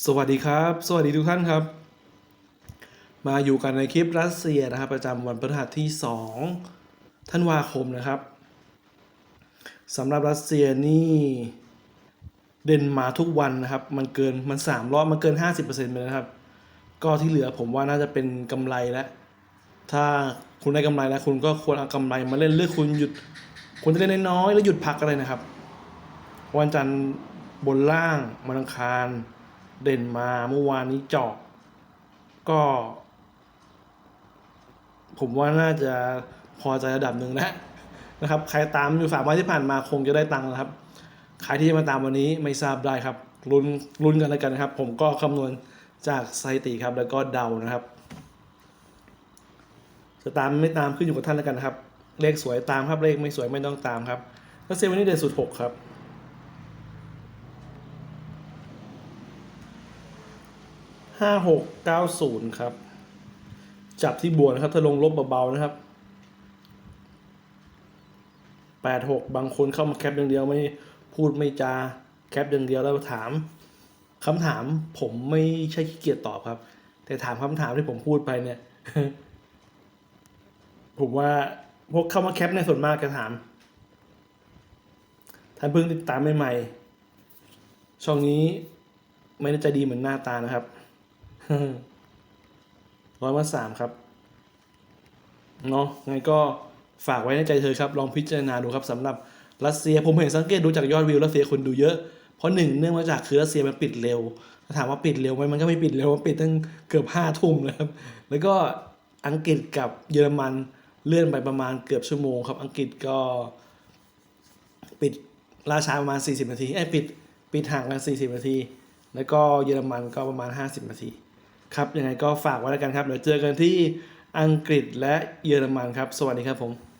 สวัสดีครับ สวัสดีทุกท่านครับ มาอยู่กันในคลิปรัสเซียนะครับ ประจำวันพฤหัสที่ 2 ธันวาคมนะครับสำหรับรัสเซียนี่เด่นมาทุกวันนะครับ มันเกินมันสามรอบมันเกิน 50%ไปแล้วนะครับ ก็ที่เหลือผมว่าน่าจะเป็นกำไรแล้ว ถ้าคุณได้กำไรแล้ว คุณก็ควรเอากำไรมาเล่นเลือกคุณหยุดคุณจะเล่นน้อยๆแล้วหยุดพักอะไรนะครับ วันจันทร์บนล่างวันอังคาร เด่นมาเมื่อวานนี้เจาะก็ ผมว่าน่าจะพอใจระดับหนึ่งแล้วนะครับ ใครตามอยู่ฝากไว้ที่ผ่านมาคงจะได้ตังค์นะครับ ใครที่มาตามวันนี้ไม่ทราบได้ครับลุ้นลุ้นกันแล้วกันนะครับ ผมก็คำนวณจากสถิติครับแล้วก็เดานะครับจะตามไม่ตามขึ้นอยู่กับท่านแล้วกันนะครับ เลขสวยตามครับเลขไม่สวยไม่ต้องตามครับแล้วเซวันนี้เด่นสุดหกครับ ห้าหกเก้าศูนย์ครับ จับที่บวกนะครับ ถ้าลงลบเบาๆนะครับแปดหกบางคนเข้ามาแคปอย่างเดียวไม่พูดไม่จาแคปอย่างเดียวแล้วถามคำถามผมไม่ใช่ขี้เกียจตอบครับ แต่ถามคำถามที่ผมพูดไปเนี่ย ผมว่าพวกเข้ามาแคปในส่วนมากจะถามท่านเพิ่งติดตามใหม่ๆช่องนี้ไม่ได้ใจดีเหมือนหน้าตานะครับ ร้อยมาสามครับ เนาะไงก็ฝากไว้ในใจเธอครับ ลองพิจารณาดูครับสำหรับรัสเซียผมเห็นสังเกตดูจากยอดวิวรัสเซียคนดูเยอะ เพราะหนึ่งเนื่องมาจากคือรัสเซียมันปิดเร็วถ้าถามว่าปิดเร็วไหมมันก็ไม่ปิดเร็วมันปิดตั้งเกือบห้าทุ่มนะครับ แล้วก็อังกฤษกับเยอรมันเลื่อนไปประมาณเกือบชั่วโมงครับ อังกฤษก็ปิดราชาประมาณ 40 นาทีเอ้ปิดปิดห่างกัน 40 นาที แล้วก็เยอรมันก็ประมาณ 50 นาที ครับยังไงก็ฝากไว้แล้วกันครับเดี๋ยวเจอกันที่อังกฤษและเยอรมันครับ สวัสดีครับผม